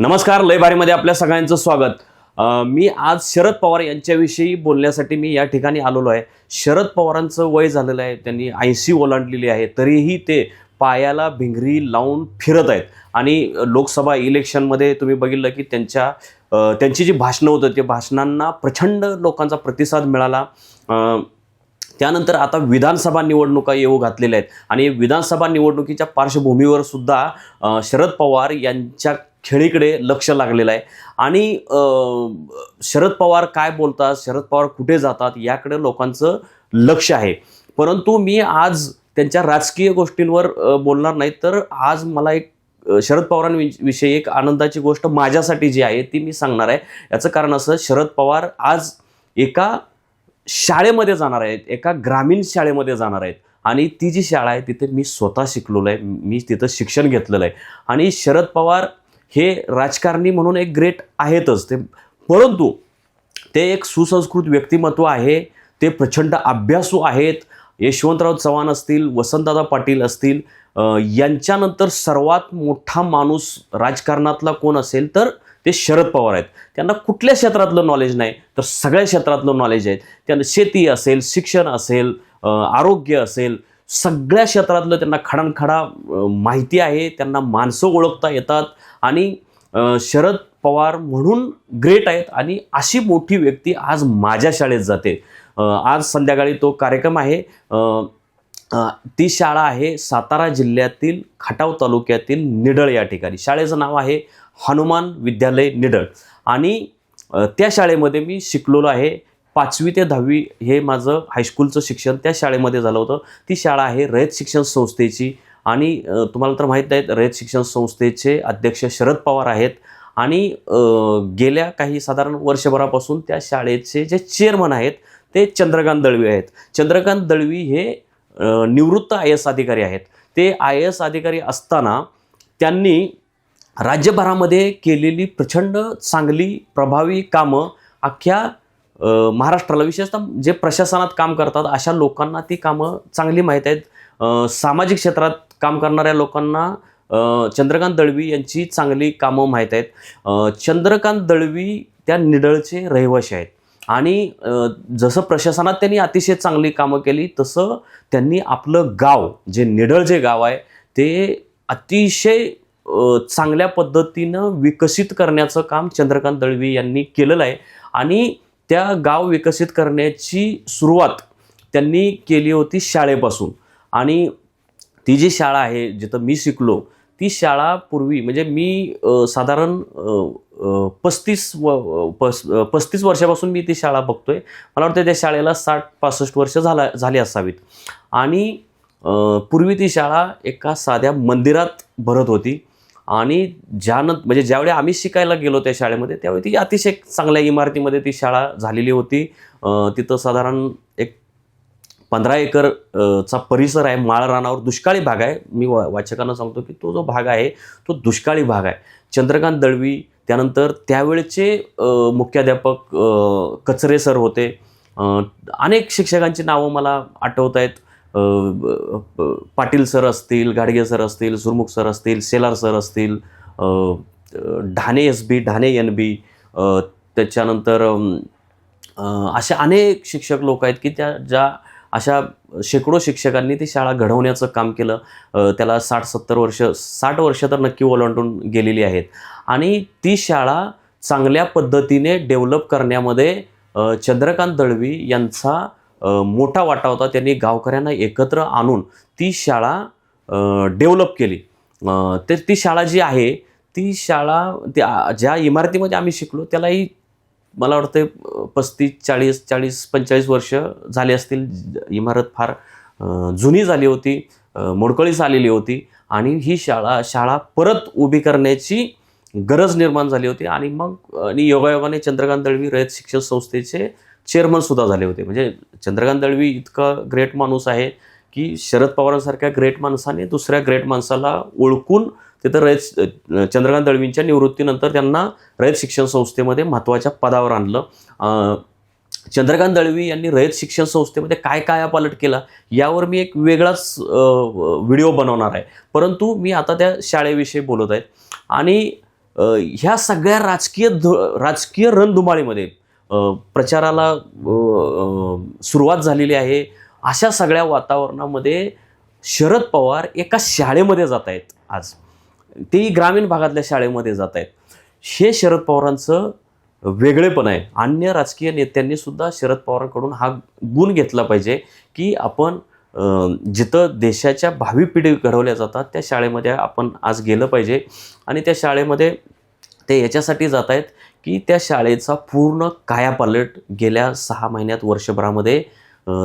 नमस्कार लयबारीमध्ये आपल्या सगळ्यांचं स्वागत. मी आज शरद पवार यांच्याविषयी बोलण्यासाठी मी या ठिकाणी आलेलो आहे. शरद पवारांचं वय झालेलं आहे त्यांनी ऐंशी ओलांडलेली आहे तरीही ते पायाला भिंगरी लावून फिरत आहेत. आणि लोकसभा इलेक्शनमध्ये तुम्ही बघितलं की त्यांच्या त्यांची जी भाषणं होतं ते भाषणांना प्रचंड लोकांचा प्रतिसाद मिळाला. त्यानंतर आता विधानसभा निवडणुका येऊ घातलेल्या आहेत. आणि विधानसभा निवडणुकीच्या पार्श्वभूमीवर सुद्धा शरद पवार यांच्या खेळीकडे लक्ष लागलेलं आहे. आणि शरद पवार काय बोलतात शरद पवार कुठे जातात याकडे लोकांचं लक्ष आहे. परंतु मी आज त्यांच्या राजकीय गोष्टींवर बोलणार नाही. तर आज मला एक शरद पवारांविषयी एक आनंदाची गोष्ट माझ्यासाठी जी आहे ती मी सांगणार आहे. याचं कारण असं शरद पवार आज एका शाळेमध्ये जाणार आहेत एका ग्रामीण शाळेमध्ये जाणार आहेत. आणि ती जी शाळा आहे तिथे मी स्वतः शिकलेलो आहे मी तिथं शिक्षण घेतलेलं आहे. आणि शरद पवार हे राजकारणी म्हणून एक ग्रेट आहेतच. ते परंतु ते एक सुसंस्कृत व्यक्तिमत्व आहे ते प्रचंड अभ्यासू आहेत. यशवंतराव चव्हाण असतील वसंतदादा पाटील असतील यांच्यानंतर सर्वात मोठा माणूस राजकारणातला कोण असेल तर ते शरद पवार आहेत. त्यांना कुठल्या क्षेत्रातलं नॉलेज नाही तर सगळ्या क्षेत्रातलं नॉलेज आहे त्यांना शेती असेल शिक्षण असेल आरोग्य असेल सगळ्या क्षेत्रातलं त्यांना खडानखडा माहिती आहे. त्यांना माणसं ओळखता येतात आणि शरद पवार म्हणून ग्रेट आहेत आणि अशी मोठी व्यक्ती आज माझ्या शाळेत जाते. आज संध्याकाळी तो कार्यक्रम आहे. ती शाळा आहे सातारा जिल्ह्यातील खटाव तालुक्यातील निडळ या ठिकाणी. शाळेचं नाव आहे हनुमान विद्यालय निडळ. आणि त्या शाळेमध्ये मी शिकलेलो आहे. पाचवी ते दहावी हे माझं हायस्कूलचं शिक्षण त्या शाळेमध्ये झालं होतं. ती शाळा आहे रयत शिक्षण संस्थेची. आणि तुम्हाला तर माहीत आहेत रयत शिक्षण संस्थेचे अध्यक्ष शरद पवार आहेत. आणि गेल्या काही साधारण वर्षभरापासून त्या शाळेचे जे चेअरमन आहेत ते चंद्रकांत दळवी आहेत. चंद्रकांत दळवी हे निवृत्त आय एस अधिकारी आहेत. ते आय एस अधिकारी असताना त्यांनी राज्यभरामध्ये केलेली प्रचंड चांगली प्रभावी कामं अख्ख्या महाराष्ट्राला विशेषतः जे प्रशासनात काम करतात अशा लोकांना ती कामं चांगली माहीत आहेत. सामाजिक क्षेत्रात काम करणाऱ्या लोकांना चंद्रकांत दळवी यांची चांगली कामं माहीत आहेत. चंद्रकांत दळवी त्या निडळचे रहिवाशी आहेत. आणि जसं प्रशासनात त्यांनी अतिशय चांगली कामं केली तसं त्यांनी आपलं गाव जे निडळ जे गाव आहे ते अतिशय चांगल्या पद्धतीनं विकसित करण्याचं काम चंद्रकांत दळवी यांनी केलेलं आहे. आणि त्या गाव विकसित करण्याची सुरुवात त्यांनी केली होती शाळेपासून. आणि ती जी शाळा आहे जिथं मी शिकलो ती शाळा पूर्वी म्हणजे मी साधारण पस्तीस व पस पस्तीस वर्षापासून मी ती शाळा बघतोय. मला वाटतं त्या शाळेला साठ पासष्ट वर्ष झाला झाली असावीत. आणि पूर्वी ती शाळा एका साध्या मंदिरात भरत होती. आणि ज्यानं म्हणजे ज्यावेळी आम्ही शिकायला गेलो त्या शाळेमध्ये त्यावेळी ती अतिशय चांगल्या इमारतीमध्ये ती शाळा झालेली होती. तिथं साधारण एक पंधरा एकर चा परिसर आहे. माळ रानावर दुष्काळी भाग आहे. मी वा वाचकांना सांगतो की तो जो भाग आहे तो दुष्काळी भाग आहे. चंद्रकांत दळवी त्यानंतर त्यावेळचे मुख्याध्यापक कचरे सर होते. अनेक शिक्षकांची नावं मला आठवत आहेत. पाटील सर असतील गाडगे सर असतील सुरमुख सर असतील सेलार सर असतील ढाणे एस बी ढाणे एन बी त्याच्यानंतर अशा असे अनेक शिक्षक लोक आहेत की त्या ज्या अशा शेकडो शिक्षकांनी ती शाळा घडवण्याचं काम केलं. त्याला साठ सत्तर वर्ष साठ वर्ष तर नक्की ओलांडून गेलेली आहेत. आणि ती शाळा चांगल्या पद्धतीने डेव्हलप करण्यामध्ये चंद्रकांत दळवी यांचा मोठा वाटा होता. त्यांनी गावकऱ्यांना एकत्र आणून ती शाळा डेव्हलप केली. तर ती शाळा जी आहे ती शाळा त्या ज्या इमारतीमध्ये आम्ही शिकलो त्यालाही मला वाटतं पस्तीस चाळीस चाळीस पंचेचाळीस वर्ष झाली असतील. इमारत फार जुनी झाली होती मोडकळीस आलेली होती आणि ही शाळा शाळा परत उभी करण्याची गरज निर्माण झाली होती आणि मग आणि योगायोगाने चंद्रकांत दळवी रयत शिक्षण संस्थेचे चेअरमन सुद्धा झाले होते. म्हणजे चंद्रकांत दळवी इतका ग्रेट माणूस आहे की शरद पवारांसारख्या ग्रेट माणसाने दुसऱ्या ग्रेट माणसाला ओळखून तिथं रयत चंद्रकांत दळवींच्या निवृत्तीनंतर त्यांना रयत शिक्षण संस्थेमध्ये महत्त्वाच्या पदावर आणलं. चंद्रकांत दळवी यांनी रयत शिक्षण संस्थेमध्ये काय काय पालट केला यावर मी एक वेगळाच व्हिडिओ बनवणार आहे. परंतु मी आता त्या शाळेविषयी बोलत आहे. आणि ह्या सगळ्या राजकीय धु राजकीय रणधुमाळीमध्ये प्रचाराला सुरुवात झालेली आहे. अशा सगळ्या वातावरणामध्ये शरद पवार एका शाळेमध्ये जात आहेत आज. तेही ग्रामीण भागातल्या शाळेमध्ये जात आहेत. हे शरद पवारांचं वेगळेपण आहे. अन्य राजकीय नेत्यांनी सुद्धा शरद पवारांकडून हा गुण घेतला पाहिजे की आपण जिथं देशाच्या भावी पिढी घडवल्या जातात त्या शाळेमध्ये आपण आज गेलं पाहिजे. आणि त्या शाळेमध्ये ते याच्यासाठी जात आहेत की त्या शाळेचा पूर्ण कायापालट गेल्या सहा महिन्यात वर्षभरामध्ये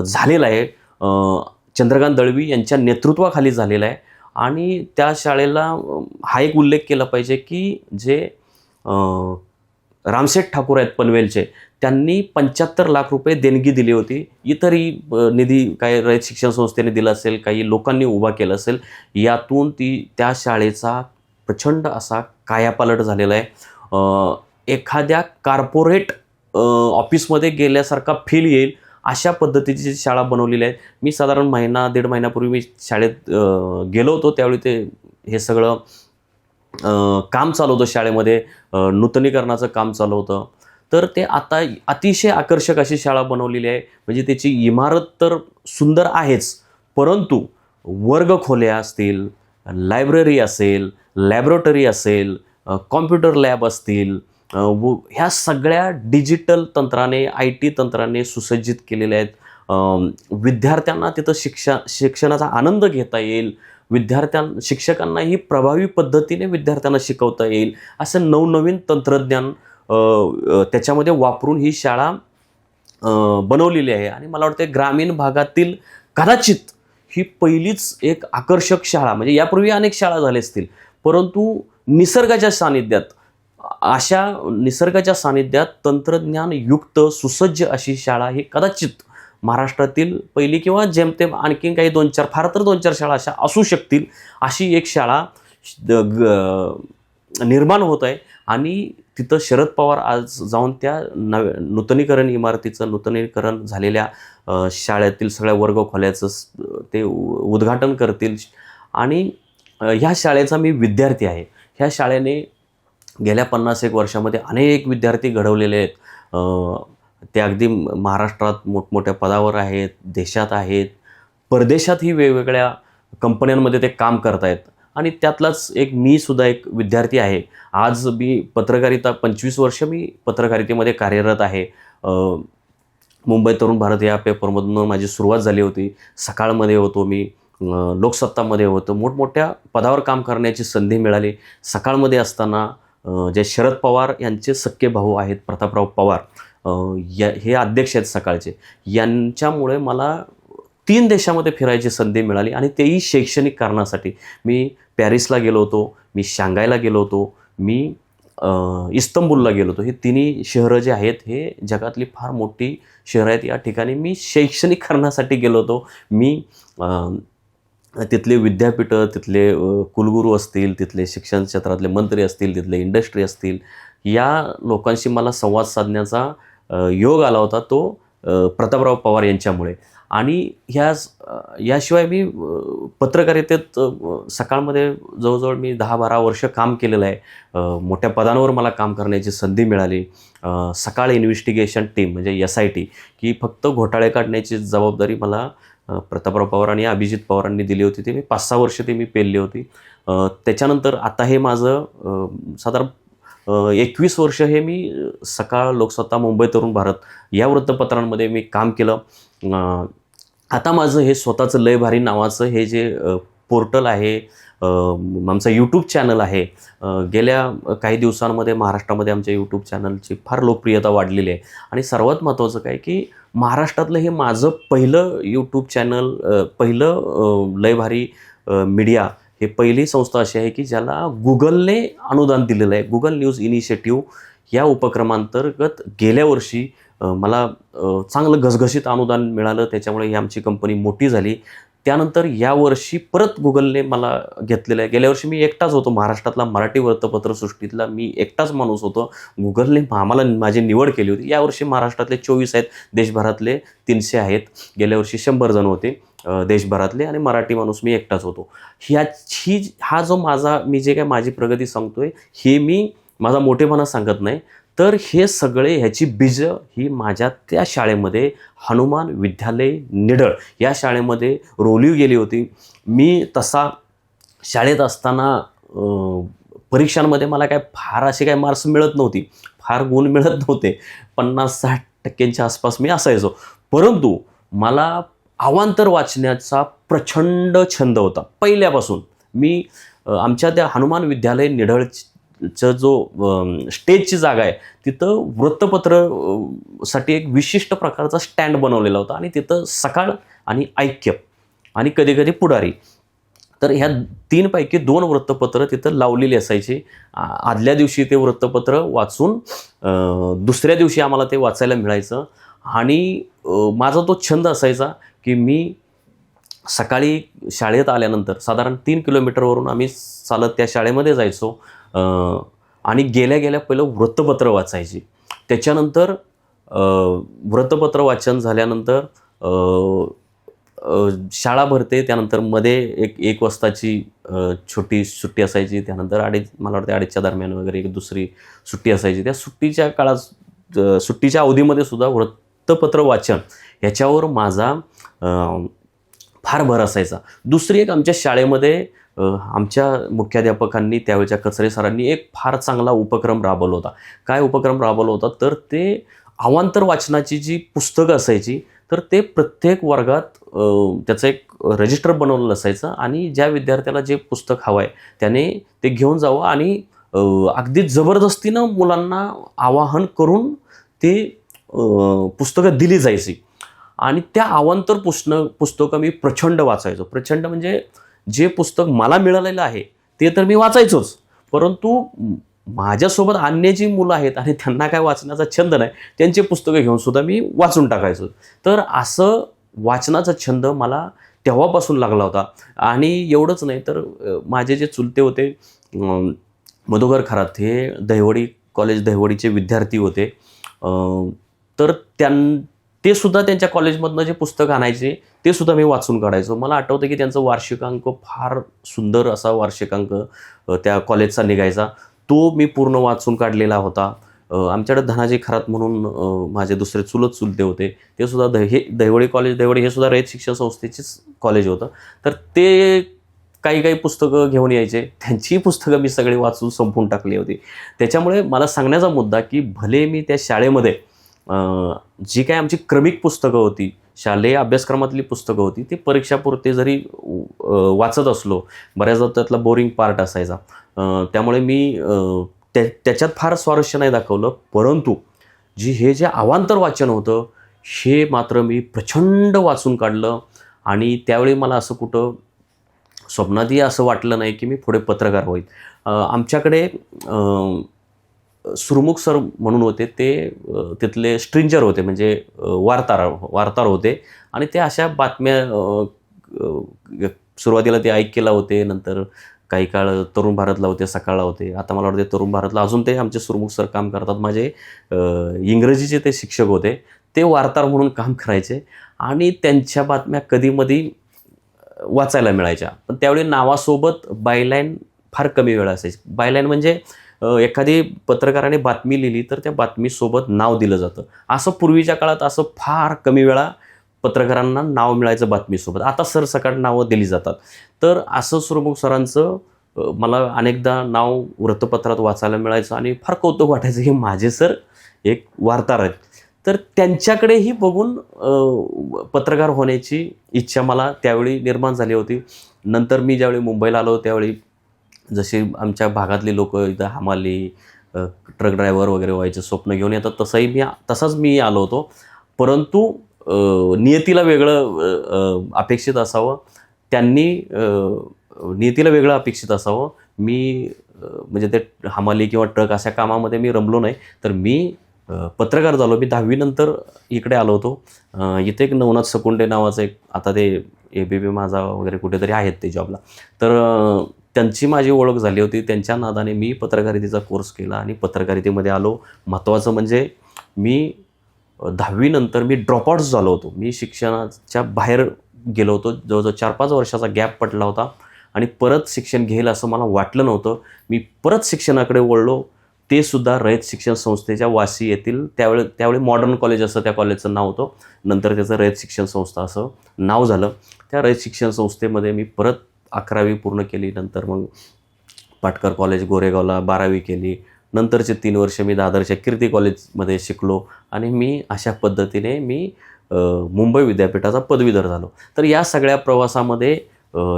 झालेला आहे. चंद्रकांत दळवी यांच्या नेतृत्वाखाली झालेला आहे. आणि त्या शाळेला हा एक उल्लेख केला पाहिजे की जे रामशेठ ठाकूर आहेत पनवेलचे त्यांनी पंच्याहत्तर लाख रुपये देणगी दिली होती. इतरही निधी काही रयत शिक्षण संस्थेने दिला असेल काही लोकांनी उभा केला असेल यातून ती त्या शाळेचा प्रचंड असा कायापालट झालेला आहे. एखाद्या कार्पोरेट ऑफिसमध्ये गेल्यासारखा फील येईल अशा पद्धतीची शाळा बनवलेली आहे. मी साधारण महिना दीड महिन्यापूर्वी मी शाळेत गेलो होतो. त्यावेळी ते हे सगळं काम चालू होतं शाळेमध्ये. नूतनीकरणाचं काम चालू होतं. तर ते आता अतिशय आकर्षक अशी शाळा बनवलेली आहे. म्हणजे त्याची इमारत तर सुंदर आहेच परंतु वर्गखोल्या असतील लायब्ररी असेल लॅबोरेटरी असेल कॉम्प्युटर लॅब असतील व ह्या सगळ्या डिजिटल तंत्राने आय टी तंत्राने सुसज्जित केलेल्या आहेत. विद्यार्थ्यांना तिथं शिक्षा शिक्षणाचा आनंद घेता येईल. विद्यार्थ्यां शिक्षकांनाही प्रभावी पद्धतीने विद्यार्थ्यांना शिकवता येईल. असं नवनवीन तंत्रज्ञान त्याच्यामध्ये वापरून ही शाळा बनवलेली आहे. आणि मला वाटतं ग्रामीण भागातील कदाचित ही पहिलीच एक आकर्षक शाळा म्हणजे यापूर्वी अनेक शाळा झाल्या असतील परंतु निसर्गाच्या सानिध्यात अशा निसर्गाच्या सानिध्यात तंत्रज्ञान युक्त सुसज्ज अशी शाळा ही कदाचित महाराष्ट्रातील पहिली किंवा जेमतेम आणखीन काही दोन चार फार तर दोन चार शाळा अशा असू शकतील अशी एक शाळा ग- निर्माण होत आहे. आणि तिथं शरद पवार आज जाऊन त्या नव नूतनीकरण इमारतीचं नूतनीकरण झालेल्या शाळेतील सगळ्या वर्ग खोल्याचं ते उ- उद्घाटन करतील. आणि ह्या शाळेचा मी विद्यार्थी आहे. ह्या शाळेने गेल्या पन्नास एक वर्षामध्ये अनेक विद्यार्थी घडवलेले आहेत. ते अगदी महाराष्ट्रात मोठमोठ्या पदावर आहेत देशात आहेत. परदेशातही वेगवेगळ्या कंपन्यांमध्ये ते काम करतायत. आणि त्यातलाच एक मी सुद्धा एक विद्यार्थी आहे. आज मी पत्रकारिता पंचवीस वर्ष मी पत्रकारितेमध्ये कार्यरत आहे. मुंबई तरुण भारत या पेपरमधून माझी सुरुवात झाली होती. सकाळमध्ये होतो मी. लोकसत्तामध्ये होतो. मोठमोठ्या पदावर काम करण्याची संधी मिळाली. सकाळमध्ये असताना जे शरद पवार यांचे सख्खे भाऊ आहेत प्रतापराव पवार या हे अध्यक्ष आहेत सकाळचे. यांच्यामुळे मला तीन देशामध्ये फिरायची संधी मिळाली आणि तेही शैक्षणिक कारणासाठी. मी पॅरिसला गेलो होतो मी शांघायला गेलो होतो मी इस्तंबूलला इस्तंबुलला गेलो होतो. हे तिन्ही शहरं जे आहेत हे जगातली फार मोठी शहरं आहेत. या ठिकाणी मी शैक्षणिक कारणासाठी गेलो होतो. मी तिथले विद्यापीठं तिथले कुलगुरू असतील तिथले शिक्षण क्षेत्रातले मंत्री असतील तिथले इंडस्ट्री असतील या लोकांशी मला संवाद साधण्याचा योग आला होता तो प्रतापराव पवार यांच्यामुळे. आणि ह्या याशिवाय मी पत्रकारितेत सकाळमध्ये जवळजवळ मी दहा बारा वर्ष काम केलेलं आहे. मोठ्या पदांवर मला काम करण्याची संधी मिळाली. सकाळ इन्व्हेस्टिगेशन टीम म्हणजे एस आय टी की फक्त घोटाळे काढण्याची जबाबदारी मला प्रतापराव पवार आणि अभिजित पवारांनी दिली होती ती. मी पाच सहा वर्ष ती मी पेलली होती. त्याच्यानंतर आता हे माझं साधारण एकवीस वर्ष हे मी सकाळ लोकसत्ता मुंबई तरुण भारत या वृत्तपत्रांमध्ये मी काम केलं. आता माझं हे स्वतःचं लय भारी नावाचं हे जे पोर्टल आहे आमचा आमचं यूट्यूब चॅनल आहे गेल्या काही दिवसांमध्ये महाराष्ट्रामध्ये आमच्या यूट्यूब चॅनलची फार लोकप्रियता वाढलेली आहे. आणि सर्वात महत्त्वाचं काय की महाराष्ट्रातलं हे माझं पहिलं यूट्यूब चॅनल पहिलं लयभारी लय भारी मीडिया हे पहिली संस्था अशी आहे की ज्याला गुगलने अनुदान दिलेलं आहे. गुगल न्यूज इनिशिएटिव्ह या उपक्रमांतर्गत गेल्या वर्षी मला चांगलं घसघशीत अनुदान मिळालं. त्याच्यामुळे ही आमची कंपनी मोठी झाली. त्यानंतर यावर्षी परत गुगलने मला घेतलेलं आहे. गेल्या वर्षी मी एकटाच होतो. महाराष्ट्रातला मराठी वृत्तपत्र सृष्टीतला मी एकटाच माणूस होतो. गुगलने आम्हाला माझी निवड केली होती. यावर्षी महाराष्ट्रातले चोवीस आहेत. देशभरातले तीनशे आहेत. गेल्या वर्षी शंभर जण होते देशभरातले आणि मराठी माणूस मी एकटाच होतो. ह्या ही हा जो माझा मी जे काय माझी प्रगती सांगतोय हे मी माझा मोठेपणा सांगत नाही. तर हे सगळे ह्याची बीज ही माझ्या त्या शाळेमध्ये हनुमान विद्यालय निडळ या शाळेमध्ये रोवली गेली होती. मी तसा शाळेत असताना परीक्षांमध्ये मला काय फार असे काय मार्क्स मिळत नव्हती. फार गुण मिळत नव्हते. पन्नास साठ टक्क्यांच्या आसपास मी असायचो. परंतु मला अवांतर वाचण्याचा प्रचंड छंद होता. पहिल्यापासून मी आमच्या त्या हनुमान विद्यालय निढळ निढळचं जो स्टेजची जागा आहे तिथं वृत्तपत्रसाठी एक विशिष्ट प्रकारचा स्टँड बनवलेला होता आणि तिथं सकाळ आणि ऐक्य आणि कधी कधी पुढारी. तर ह्या तीनपैकी दोन वृत्तपत्र तिथं लावलेली असायची. आ- आदल्या दिवशी ते वृत्तपत्र वाचून दुसऱ्या दिवशी आम्हाला ते वाचायला मिळायचं. आणि माझा तो छंद असायचा की मी सकाळी शाळेत आल्यानंतर साधारण तीन किलोमीटरवरून आम्ही चालत त्या शाळेमध्ये जायचो. आणि गेल्या गेल्या पहिलं वृत्तपत्र वाचायची. त्याच्यानंतर वृत्तपत्र वाचन झाल्यानंतर शाळा भरते त्यानंतरमध्ये एक एक वाजताची छोटी सुट्टी असायची त्यानंतर अडीच मला वाटतं अडीचच्या दरम्यान वगैरे एक दुसरी सुट्टी असायची. त्या सुट्टीच्या काळात सुट्टीच्या अवधीमध्ये सुद्धा वृत्तपत्र वाचन ह्याच्यावर माझा फार भर असायचा. दुसरी एक आमच्या शाळेमध्ये आमच्या मुख्याध्यापकांनी त्यावेळच्या कचरे सरांनी एक फार चांगला उपक्रम राबवला होता. काय उपक्रम राबवला होता? तर ते अवांतर वाचनाची जी पुस्तकं असायची तर ते प्रत्येक वर्गात त्याचं एक रजिस्टर बनवलेलं असायचं आणि ज्या विद्यार्थ्याला जे पुस्तक हवं आहे त्याने ते घेऊन जावं आणि अगदी जबरदस्तीनं मुलांना आवाहन करून ते पुस्तकं दिली जायची. आणि त्या अवांतर पुस्तक पुस्तकं मी प्रचंड वाचायचो. प्रचंड म्हणजे जे पुस्तक मला मिळालेलं आहे ते तर मी वाचायचोच. परंतु माझ्यासोबत अन्य जी मुलं आहेत आणि त्यांना काय वाचण्याचा छंद नाही त्यांचे पुस्तकं घेऊन सुद्धा मी वाचून टाकायचो. तर असं वाचनाचा छंद मला तेव्हापासून लागला होता. आणि एवढंच नाही तर माझे जे चुलते होते मधुकर खरात हे दहिवडी कॉलेज दहिवडीचे विद्यार्थी होते. तर त्यां ते सुद्धा त्यांच्या कॉलेजमधनं जे पुस्तक आणायचे ते सुद्धा मी वाचून काढायचो. मला आठवतं की त्यांचं वार्षिकांक फार सुंदर असा वार्षिकांक त्या कॉलेजचा निघायचा. तो मी पूर्ण वाचून काढलेला होता. आमच्याकडे धनाजी खरात म्हणून माझे दुसरे चुलत चुलते होते. ते सुद्धा द हे दहिवडे कॉलेज दहिवडे हे सुद्धा रयत शिक्षण संस्थेचेच कॉलेज होतं. तर ते काही काही पुस्तकं घेऊन यायचे. त्यांची पुस्तकं मी सगळी वाचून संपून टाकली होती. त्याच्यामुळे मला सांगण्याचा मुद्दा की भले मी त्या शाळेमध्ये जी काय आमची क्रमिक पुस्तकं होती शालेय अभ्यासक्रमातली पुस्तकं होती ती परीक्षापुरते जरी वाचत असलो बऱ्याचदा त्यातला बोरिंग पार्ट असायचा. त्यामुळे मी त्या त्याच्यात फार स्वारस्य नाही दाखवलं परंतु जी हे जे अवांतर वाचन होतं हे मात्र मी प्रचंड वाचून काढलं आणि त्यावेळी मला असं कुठं स्वप्नातही असं वाटलं नाही की मी पुढे पत्रकार होईल आमच्याकडे सुरमुख सर म्हणून होते ते तिथले स्ट्रिंजर होते म्हणजे अ, वार्ताहर वार्ताहर होते. आणि ते अशा बातम्या सुरुवातीला ते ऐकेला होते नंतर काही काळ तरुण भारतला होते सकाळला होते. आता मला वाटते तरुण भारतला अजून ते आमचे सुरमुख सर काम करतात. माझे इंग्रजीचे ते शिक्षक होते. ते वार्ताहर म्हणून काम करायचे. आणि त्यांच्या बातम्या कधीमधी वाचायला मिळायच्या. पण त्यावेळी नावासोबत बायलाईन फार कमी वेळा असायची. बायलाईन म्हणजे एखादी पत्रकाराने बातमी लिहिली तर त्या बातमीसोबत नाव दिलं जातं. असं पूर्वीच्या काळात असं फार कमी वेळा पत्रकारांना नाव मिळायचं बातमीसोबत. आता सरसकट नावं दिली जातात. तर असं सुरमुख सरांचं मला अनेकदा नाव वृत्तपत्रात वाचायला मिळायचं आणि फार कौतुक वाटायचं हे माझे सर एक वार्ताहर आहेत. तर त्यांच्याकडेही बघून पत्रकार होण्याची इच्छा मला त्यावेळी निर्माण झाली होती. नंतर मी ज्यावेळी मुंबईला आलो त्यावेळी जसे आमच्या भागातले लोक इथं हमाली ट्रक ड्रायव्हर वगैरे व्हायचे स्वप्न घेऊन येतात तसंही मी तसाच मी आलो होतो. परंतु नियतीला वेगळं अपेक्षित असावं. त्यांनी नियतीला वेगळं अपेक्षित असावं. मी म्हणजे ते हमाली किंवा ट्रक अशा कामामध्ये मी रमलो नाही. तर मी पत्रकार झालो. मी दहावीनंतर इकडे आलो होतो. इथे एक नवनाथ सकुंडे नावाचं एक आता ते ए बी पी माझा वगैरे कुठेतरी आहेत ते जॉबला. तर त्यांची माझी ओळख झाली होती. त्यांच्या नादाने मी पत्रकारितेचा कोर्स केला आणि पत्रकारितेमध्ये आलो. महत्त्वाचं म्हणजे मी दहावीनंतर मी ड्रॉपआउट झालो होतो. मी शिक्षणाच्या बाहेर गेलो होतो. जवळजवळ चार पाच वर्षाचा गॅप पडला होता आणि परत शिक्षण घेईल असं मला वाटलं नव्हतं. मी परत शिक्षणाकडे वळलो. ते सुद्धा रयत शिक्षण संस्थेच्या वाशी येथील त्यावेळी त्यावेळी मॉडर्न कॉलेज असं त्या कॉलेजचं नाव होतं. नंतर त्याचं रयत शिक्षण संस्था असं नाव झालं. त्या रयत शिक्षण संस्थेमध्ये मी परत अकरावी पूर्ण केली नंतर मग पाटकर कॉलेज गोरेगावला बारावी केली. नंतरचे तीन वर्ष मी दादरच्या कीर्ती कॉलेजमध्ये शिकलो आणि मी अशा पद्धतीने मी मुंबई विद्यापीठाचा पदवीधर झालो. तर या सगळ्या प्रवासामध्ये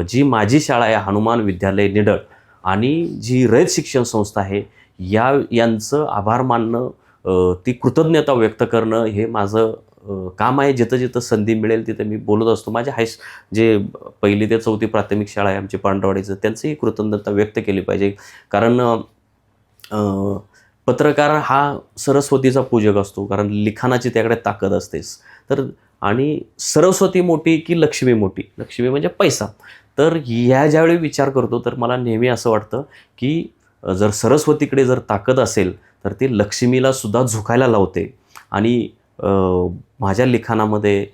जी माझी शाळा आहे हनुमान विद्यालय निडळ आणि जी रयत शिक्षण संस्था आहे या यांचं आभार मानणं ती कृतज्ञता व्यक्त करणं हे माझं काम आहे जिथं जिथं संधी मिळेल तिथं मी बोलत असतो. माझे हायस जे पहिली ते चौथी प्राथमिक शाळा आहे आमची पांडवाडीचं त्यांचंही कृतज्ञता व्यक्त केली पाहिजे. कारण पत्रकार हा सरस्वतीचा पूजक असतो. कारण लिखाणाची त्याकडे ताकद असतेच. तर आणि सरस्वती मोठी की लक्ष्मी मोठी? लक्ष्मी म्हणजे पैसा. तर ह्या ज्यावेळी विचार करतो तर मला नेहमी असं वाटतं की जर सरस्वतीकडे जर ताकद असेल तर ती लक्ष्मीला सुद्धा झुकायला लावते. आणि माझ्या लिखाणामध्ये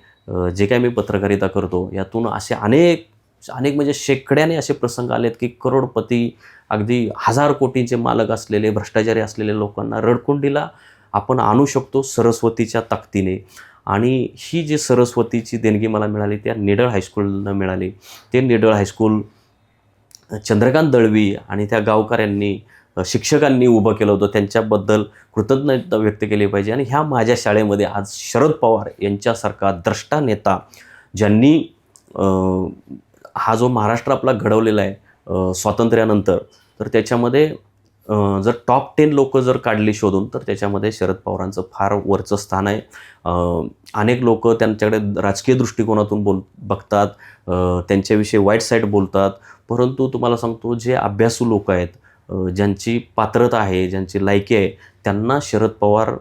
जे काय मी पत्रकारिता करतो यातून असे अनेक अनेक म्हणजे शेकड्याने असे प्रसंग आलेत की करोडपती अगदी हजार कोटींचे मालक असलेले भ्रष्टाचारी असलेले लोकांना रडकुंडीला आपण आणू शकतो सरस्वतीच्या ताकदीने. आणि ही जी सरस्वतीची देणगी मला मिळाली त्या निडळ हायस्कूलनं मिळाली. ते निडळ हायस्कूल चंद्रकांत दळवी आणि त्या गावकऱ्यांनी शिक्षकांनी उभं केलं होतं. त्यांच्याबद्दल कृतज्ञता व्यक्त केली पाहिजे. आणि ह्या माझ्या शाळेमध्ये आज शरद पवार यांच्यासारखा द्रष्टा नेता ज्यांनी हा जो महाराष्ट्र आपला घडवलेला आहे स्वातंत्र्यानंतर तर त्याच्यामध्ये जर टॉप टेन लोक जर काढली शोधून तर त्याच्यामध्ये शरद पवारांचं फार वरचं स्थान आहे. अनेक लोक त्यांच्याकडे राजकीय दृष्टिकोनातून बोल बघतात. त्यांच्याविषयी वाईट साईड बोलतात. परंतु तुम्हाला सांगतो जे अभ्यासू लोक आहेत ज्यांची पात्रता आहे ज्यांची लायकी आहे त्यांना शरद पवार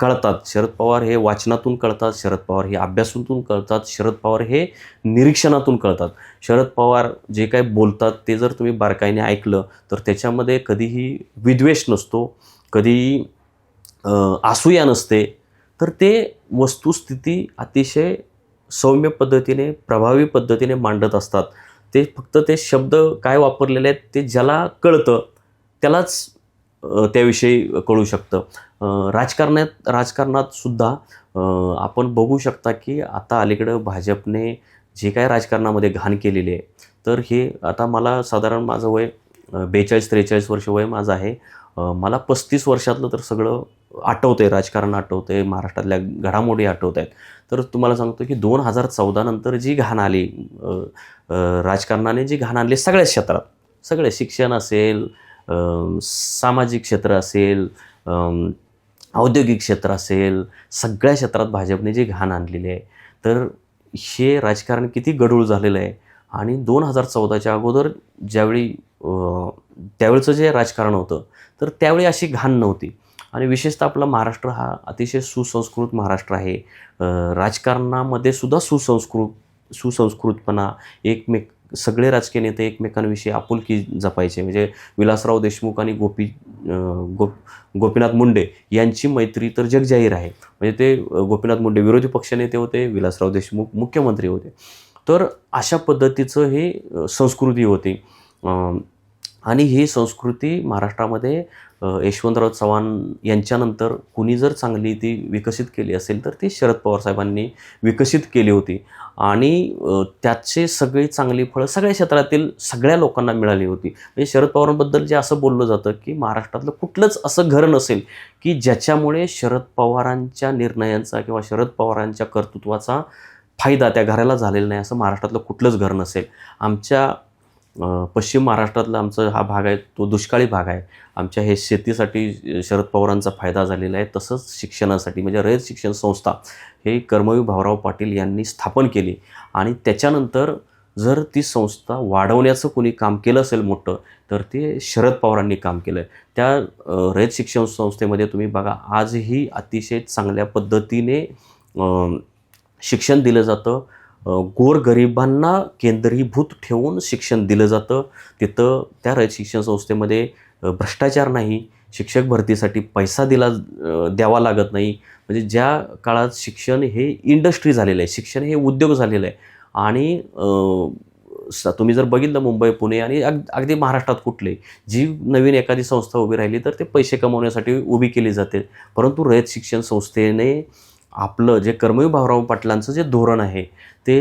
कळतात. शरद पवार हे वाचनातून कळतात शरद पवार हे अभ्यासातून कळतात शरद पवार हे निरीक्षणातून कळतात. शरद पवार जे काय बोलतात ते जर तुम्ही बारकाईने ऐकलं तर त्याच्यामध्ये कधीही विद्वेष नसतो कधीही आसूया नसते. तर ते वस्तुस्थिती अतिशय सौम्य पद्धतीने प्रभावी पद्धतीने मांडत असतात. ते फक्त ते शब्द काय वापरलेले आहेत ते ज्याला कळतं त्यालाच त्याविषयी कळू शकतं. राजकारणात राजकारणात सुद्धा आपण बघू शकता की आता अलीकडं भाजपने जे काय राजकारणामध्ये घाण केलेली आहे तर हे आता मला साधारण माझं वय बेचाळीस त्रेचाळीस वर्ष वय माझं आहे. मला पस्तीस वर्षातलं तर सगळं आठवतं आहे राजकारण आठवतं आहे महाराष्ट्रातल्या घडामोडी आठवत आहेत तर तुम्हाला सांगतो की दोन हजार चौदा नंतर जी घाण आली राजकारणाने जी घाण आणली सगळ्याच क्षेत्रात सगळे शिक्षण असेल सामाजिक क्षेत्र असेल औद्योगिक क्षेत्र असेल सगळ्या क्षेत्रात भाजपने जी घाण आणलेली आहे तर हे राजकारण किती गढूळ झालेलं आहे. आणि दोन हजार चौदाच्या अगोदर ज्यावेळी त्यावेळचं जे राजकारण होतं तर त्यावेळी अशी घाण नव्हती. आणि विशेषतः आपला महाराष्ट्र हा अतिशय सुसंस्कृत महाराष्ट्र आहे. राजकारणामध्ये सुद्धा सुसंस्कृत सुसंस्कृतपणा एकमेक सगळे राजकीय नेते एकमेकांविषयी आपुलकी जपायचे. म्हणजे विलासराव देशमुख आणि गोपी गो गोपीनाथ मुंडे यांची मैत्री तर जगजाहीर आहे. म्हणजे ते गोपीनाथ मुंडे विरोधी पक्षनेते होते विलासराव देशमुख मुख्यमंत्री होते. तर अशा पद्धतीचं हे संस्कृती होती. आणि ही संस्कृती महाराष्ट्रामध्ये यशवंतराव चव्हाण यांच्यानंतर कुणी जर चांगली ती विकसित केली असेल तर ती शरद पवार साहेबांनी विकसित केली होती. आणि त्याचे सगळी चांगली फळं सगळ्या क्षेत्रातील सगळ्या लोकांना मिळाली होती. म्हणजे शरद पवारांबद्दल जे असं बोललं जातं की महाराष्ट्रातलं कुठलंच असं घर नसेल की ज्याच्यामुळे शरद पवारांच्या निर्णयांचा किंवा शरद पवारांच्या कर्तृत्वाचा फायदा त्या घराला झालेला नाही असं महाराष्ट्रातलं कुठलंच घर नसेल. आमच्या पश्चिम महाराष्ट्रातला आमचा हा भाग आहे तो दुष्काळी भाग आहे. आमच्या हे शेतीसाठी शरद पवारांचा फायदा झालेला आहे तसंच शिक्षणासाठी म्हणजे रयत शिक्षण संस्था हे कर्मवीर भाऊराव पाटील यांनी स्थापन केली. आणि त्याच्यानंतर जर ती संस्था वाढवण्याचं कोणी काम केलं असेल मोठं तर ते शरद पवारांनी काम केलं आहे त्या रयत शिक्षण संस्थेमध्ये तुम्ही बघा आजही अतिशय चांगल्या पद्धतीने शिक्षण दिलं जातं. गोरगरिबांना केंद्रीभूत ठेवून शिक्षण दिलं जातं. तिथं त्या रयत शिक्षण संस्थेमध्ये भ्रष्टाचार नाही शिक्षक भरतीसाठी पैसा दिला द्यावा लागत नाही. म्हणजे ज्या काळात शिक्षण हे इंडस्ट्री झालेलं आहे शिक्षण हे उद्योग झालेलं आहे आणि स- तुम्ही जर बघितलं मुंबई पुणे आणि अग अगदी महाराष्ट्रात कुठले जी नवीन एखादी संस्था उभी राहिली तर ते पैसे कमवण्यासाठी उभी केली जाते. परंतु रयत शिक्षण संस्थेने आपलं जे कर्मवीर भाऊराव पाटलांचं जे धोरण आहे ते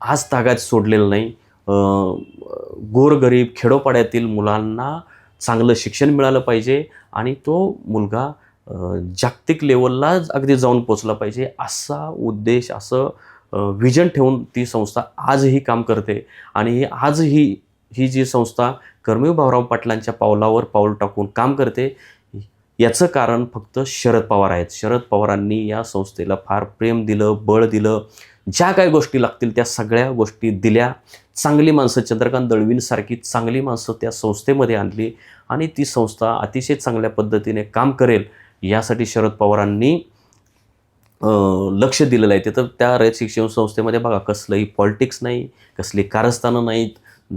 आज तागात सोडलेलं नाही. गोरगरीब खेडोपाड्यातील मुलांना चांगलं शिक्षण मिळालं पाहिजे आणि तो मुलगा जागतिक लेवलला अगदी जाऊन पोचला पाहिजे असा उद्देश असं विजन ठेवून ती संस्था आजही काम करते. आणि ही आजही ही जी संस्था कर्मवीर भाऊराव पाटलांच्या पावलावर पाऊल टाकून काम करते याचं कारण फक्त शरद पवार आहेत. शरद पवारांनी या संस्थेला फार प्रेम दिलं बळ दिलं. ज्या काही गोष्टी लागतील त्या सगळ्या गोष्टी दिल्या. चांगली माणसं चंद्रकांत दळवींसारखी चांगली माणसं त्या संस्थेमध्ये आणली आणि ती संस्था अतिशय चांगल्या पद्धतीने काम करेल. यासाठी शरद पवारांनी लक्ष दिलेलं आहे. तिथं त्या रयत शिक्षण संस्थेमध्ये बघा कसलंही पॉलिटिक्स नाही कसली कारस्थानं नाहीत.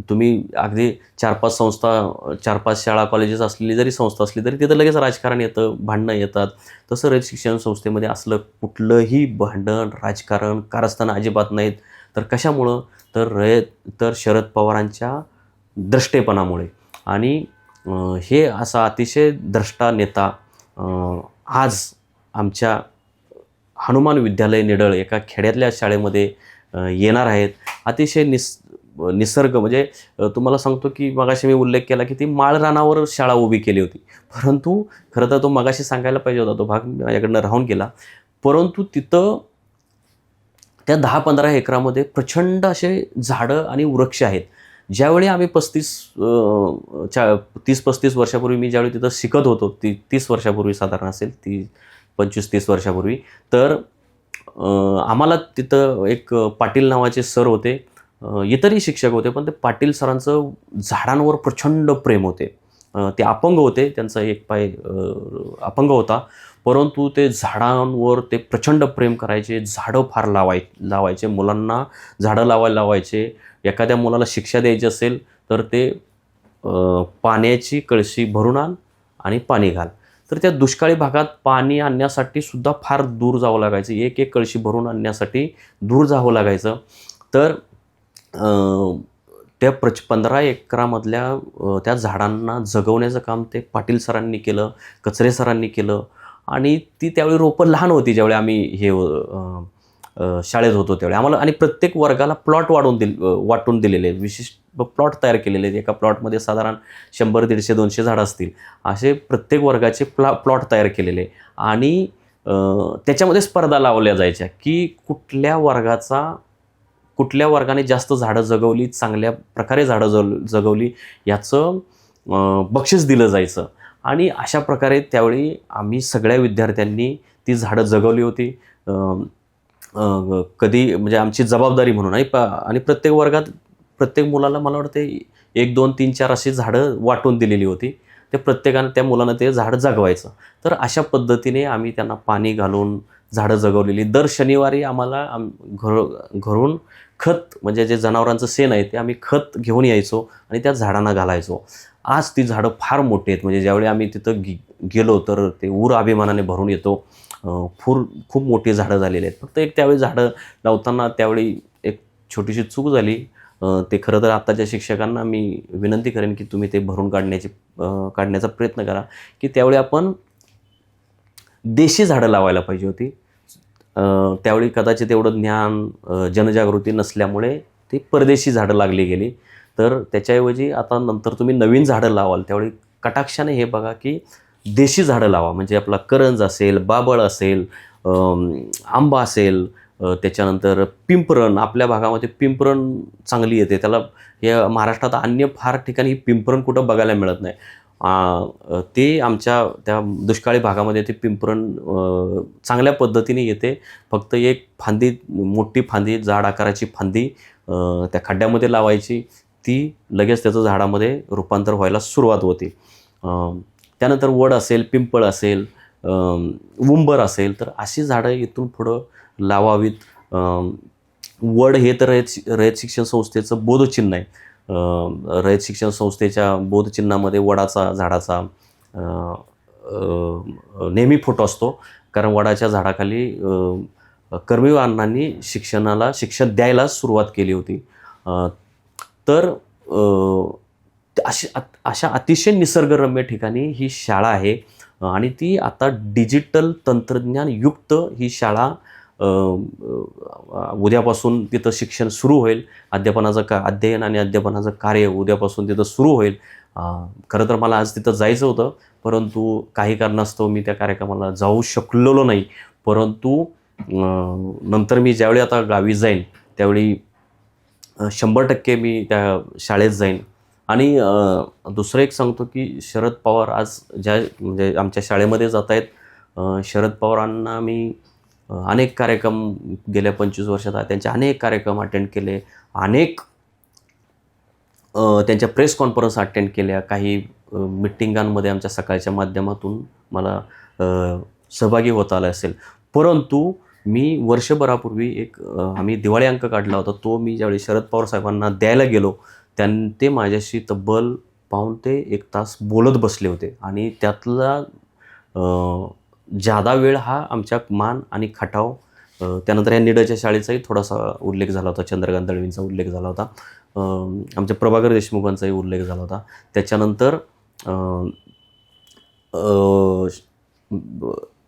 तुम्ही अगदी चार पाच संस्था चार पाच शाळा कॉलेजेस असलेली जरी संस्था असली तरी तिथं लगेच राजकारण येतं भांडणं येतात. तसं रयत शिक्षण संस्थेमध्ये असलं कुठलंही भांडण राजकारण कारस्थानं अजिबात नाहीत. तर कशामुळं? तर रयत तर शरद पवारांच्या द्रष्टेपणामुळे आणि हे असा अतिशय द्रष्टा नेता आज आमच्या हनुमान विद्यालय निडळ एका खेड्यातल्या शाळेमध्ये येणार आहेत. अतिशय निस निसर्ग. म्हणजे तुम्हाला सांगतो की मगाशी मी उल्लेख केला की ती माळरानावर शाळा उभी केली होती. परंतु खरं तर तो मगाशी सांगायला पाहिजे होता तो भाग माझ्याकडनं राहून गेला. परंतु तिथं त्या दहा पंधरा एकरामध्ये प्रचंड असे झाडं आणि वृक्ष आहेत. ज्यावेळी आम्ही पस्तीस च्या चा तीस पस्तीस वर्षापूर्वी मी ज्यावेळी तिथं शिकत होतो ती तीस वर्षापूर्वी साधारण असेल ती पंचवीस तीस वर्षापूर्वी तर आम्हाला तिथं एक पाटील नावाचे सर होते. इतरही शिक्षक होते पण ते पाटील सरांचं झाडांवर प्रचंड प्रेम होते. ते अपंग होते त्यांचा एक पाय अपंग होता. परंतु ते झाडांवर ते प्रचंड प्रेम करायचे झाडं फार लावाय लावायचे. मुलांना झाडं लावायला लावायचे. एखाद्या मुलाला शिक्षा द्यायची असेल तर ते पाण्याची कळशी भरून आण आणि पाणी घाल. तर त्या दुष्काळी भागात पाणी आणण्यासाठी सुद्धा फार दूर जावं लागायचं. एक एक कळशी भरून आणण्यासाठी दूर जावं लागायचं. तर त्या प्रच पंधरा एकरामधल्या त्या झाडांना जगवण्याचं काम ते पाटील सरांनी केलं कचरे सरांनी केलं. आणि ती त्यावेळी रोपं लहान होती ज्यावेळी आम्ही हे शाळेत होतो त्यावेळी. आम्हाला आणि प्रत्येक वर्गाला प्लॉट वाढवून दिल वाटून दिलेले विशिष्ट प्लॉट तयार केलेले. आहेत एका प्लॉटमध्ये साधारण शंभर दीडशे दोनशे झाडं असतील. असे प्रत्येक वर्गाचे प्ला प्लॉट तयार केलेले. आणि त्याच्यामध्ये स्पर्धा लावल्या जायच्या की कुठल्या वर्गाचा कुठल्या वर्गाने जास्त झाडं जगवली चांगल्या प्रकारे झाडं जग जगवली याचं बक्षीस दिलं जायचं. आणि अशा प्रकारे त्यावेळी आम्ही सगळ्या विद्यार्थ्यांनी ती झाडं जगवली होती. कधी म्हणजे आमची जबाबदारी म्हणून आणि प आणि प्रत्येक वर्गात प्रत्येक मुलाला मला वाटते एक दोन तीन चार अशी झाडं वाटून दिलेली होती. ते प्रत्येकानं त्या मुलानं ते झाड जगवायचं. तर अशा पद्धतीने आम्ही त्यांना पाणी घालून झाडं जगवलेली. दर शनिवारी आम्हाला आम घर घरून खत म्हणजे जे जनावरांचं सेन आहे ते आम्ही खत घेऊन यायचो आणि त्या झाडांना घालायचो. आज ती झाडं फार मोठी आहेत. म्हणजे ज्यावेळी आम्ही तिथं गे गेलो तर ते ऊर अभिमानाने भरून येतो. फूर खूप मोठी झाडं झालेली आहेत. फक्त एक त्यावेळी झाडं लावताना त्यावेळी एक छोटीशी चूक झाली. ते खरं तर आत्ताच्या शिक्षकांना मी विनंती करेन की तुम्ही ते भरून काढण्याची काढण्याचा प्रयत्न करा. की त्यावेळी आपण देशी झाडं लावायला पाहिजे होती. त्यावेळी कदाचित एवढं ज्ञान जनजागृती नसल्यामुळे ती परदेशी झाडं लागली गेली. तर त्याच्याऐवजी आता नंतर तुम्ही नवीन झाडं लावाल. त्यावेळी कटाक्षाने हे बघा की देशी झाडं लावा. म्हणजे आपला करंज असेल बाबळ असेल आंबा असेल त्याच्यानंतर पिंपरण आपल्या भागामध्ये पिंपरण चांगली येते. त्याला हे महाराष्ट्रात अन्य फार ठिकाणी ही पिंपरण कुठं बघायला मिळत नाही. ते आमच्या त्या दुष्काळी भागामध्ये ते पिंपरण चांगल्या पद्धतीने येते. फक्त एक फांदी मोठी फांदी जाड आकाराची फांदी त्या खड्ड्यामध्ये लावायची. ती लगेच त्याचं झाडामध्ये रूपांतर व्हायला सुरुवात होते. त्यानंतर वड असेल पिंपळ असेल उंबर असेल तर अशी झाडं इथून पुढं लावावीत. वड हे तर रयत रयत शिक्षण संस्थेचं बोधचिन्ह आहे. रयत शिक्षण संस्थेच्या बोधचिन्हामध्ये वडाचा झाडाचा नेहमी फोटो असतो. कारण वडाच्या झाडाखाली कर्मीव अण्णांनी शिक्षणाला शिक्षण द्यायला सुरुवात केली होती. तर अशा अशी अशा अतिशय निसर्गरम्य ठिकाणी ही शाळा आहे. आणि ती आता डिजिटल तंत्रज्ञान युक्त ही शाळा उद्यापासून तिथं शिक्षण सुरू होईल. अध्यापनाचं का अध्ययन आणि अध्यापनाचं कार्य उद्यापासून तिथं सुरू होईल. खरं तर मला आज तिथं जायचं होतं परंतु काही कारणास्तव मी त्या कार्यक्रमाला जाऊ शकलेलो नाही. परंतु नंतर मी ज्यावेळी आता गावी जाईन त्यावेळी शंभर टक्के मी त्या शाळेत जाईन. आणि दुसरं एक सांगतो की शरद पवार आज ज्या म्हणजे आमच्या शाळेमध्ये जात आहेत शरद पवारांना मी अनेक कार्यक्रम गेल्या पंचवीस वर्षात त्यांचे अनेक कार्यक्रम अटेंड केले. अनेक त्यांच्या प्रेस कॉन्फरन्स अटेंड केल्या. काही मिटिंगांमध्ये आमच्या सकाळच्या माध्यमातून मला सहभागी होता आलं असेल. परंतु मी वर्षभरापूर्वी एक आम्ही दिवाळी अंक काढला होता. तो मी ज्यावेळी शरद पवार साहेबांना द्यायला गेलो त्यां ते माझ्याशी तब्बल पाहून ते एक तास बोलत बसले होते. आणि त्यातला जादा वेळ हा आमच्या मान आणि खटाव त्यानंतर या निडच्या शाळेचाही थोडासा उल्लेख झाला होता चंद्रकांत दळवींचा उल्लेख झाला होता. आमच्या प्रभाकर देशमुखांचाही उल्लेख झाला होता. त्याच्यानंतर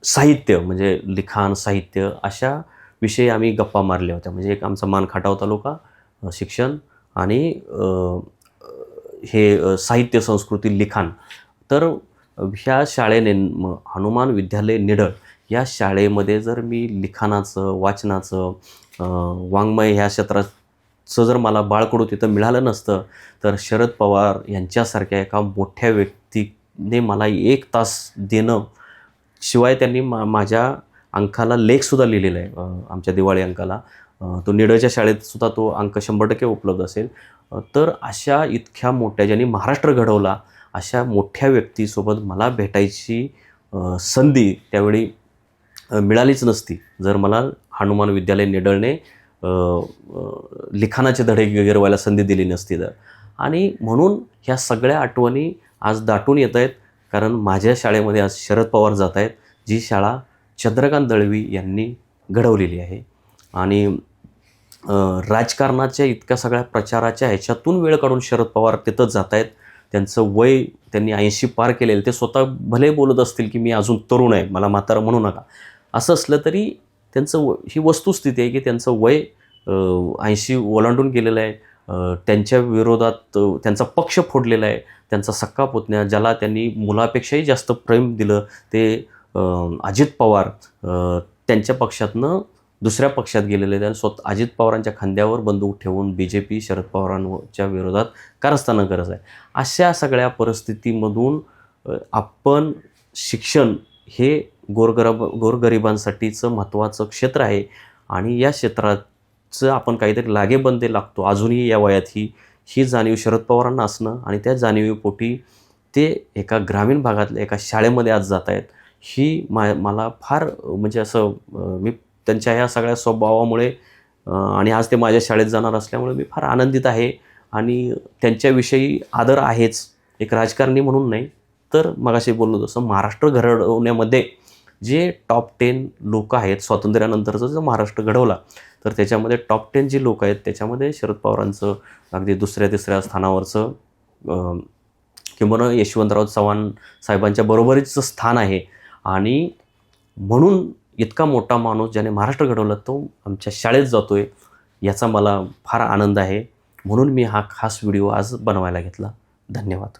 साहित्य म्हणजे लिखाण साहित्य अशा विषयी आम्ही गप्पा मारल्या होत्या. म्हणजे एक आमचा मान खटाव तालुका शिक्षण आणि हे साहित्य संस्कृती लिखाण. तर ह्या शाळेने म- हनुमान विद्यालय निडळ या शाळेमध्ये जर मी लिखाणाचं वाचनाचं वाङ्मय ह्या क्षेत्राचं जर मला बाळकडू तिथं मिळालं नसतं तर शरद पवार यांच्यासारख्या एका मोठ्या व्यक्तीने मला एक तास देणं शिवाय त्यांनी मा माझ्या अंकाला लेखसुद्धा लिहिलेला आहे आमच्या दिवाळी अंकाला. तो निडळच्या शाळेतसुद्धा तो अंक शंभर टक्के उपलब्ध असेल. तर अशा इतक्या मोठ्या ज्यांनी महाराष्ट्र घडवला अशा मोठ्या व्यक्तीसोबत मला भेटायची संधी त्यावेळी मिळालीच नसती. जर मला हनुमान विद्यालय निडळने लिखाणाचे धडे वगैरे व्हायला संधी दिली नसती तर. आणि म्हणून ह्या सगळ्या आठवणी आज दाटून येत आहेत. कारण माझ्या शाळेमध्ये आज शरद पवार जात आहेत जी शाळा चंद्रकांत दळवी यांनी घडवलेली आहे. आणि राजकारणाच्या इतक्या सगळ्या प्रचाराच्या ह्याच्यातून वेळ काढून शरद पवार तिथंच जात आहेत. त्यांचं वय त्यांनी ऐंशी पार केलेलं ते स्वतः भले बोलत असतील की मी अजून तरुण आहे मला म्हातारं म्हणू नका. असं असलं तरी त्यांचं व ही वस्तुस्थिती आहे की त्यांचं वय ऐंशी ओलांडून गेलेलं आहे. त्यांच्या विरोधात त्यांचा पक्ष फोडलेला आहे. त्यांचा सक्का पुतण्या ज्याला त्यांनी मुलापेक्षाही जास्त प्रेम दिलं ते अजित पवार त्यांच्या पक्षातनं दुसऱ्या पक्षात गेलेले आहेत. आणि स्वतः अजित पवारांच्या खांद्यावर बंदूक ठेवून बी जे पी शरद पवारांच्या विरोधात कारस्थानं गरज आहे. अशा सगळ्या परिस्थितीमधून आपण शिक्षण हे गोरगरब गोरगरिबांसाठीचं महत्त्वाचं क्षेत्र आहे. आणि या क्षेत्राचं आपण काहीतरी लागेबंदे लागतो. अजूनही या वयात ही ही जाणीव शरद पवारांना असणं आणि त्या जाणीवीपोटी ते एका ग्रामीण भागातल्या एका शाळेमध्ये आज जात आहेत. ही मा मला फार म्हणजे असं मी त्यांच्या ह्या सगळ्या स्वभावामुळे आणि आज ते माझ्या शाळेत जाणार असल्यामुळे मी फार आनंदित आहे. आणि त्यांच्याविषयी आदर आहेच एक राजकारणी म्हणून नाही तर मगाशी बोललो जसं महाराष्ट्र घडवण्यामध्ये जे टॉप टेन लोक आहेत स्वातंत्र्यानंतरचं जर महाराष्ट्र घडवला तर त्याच्यामध्ये टॉप टेन जी लोक आहेत त्याच्यामध्ये शरद पवारांचं अगदी दुसऱ्या तिसऱ्या स्थानावरचं अ, किंवा यशवंतराव चव्हाण साहेबांच्या बरोबरीचं स्थान आहे. आणि म्हणून इतका मोठा माणूस ज्याने महाराष्ट्र घडवला तो आमच्या शाळेत जातोय याचा मला फार आनंद आहे. म्हणून मी हा खास व्हिडिओ आज बनवायला घेतला. धन्यवाद.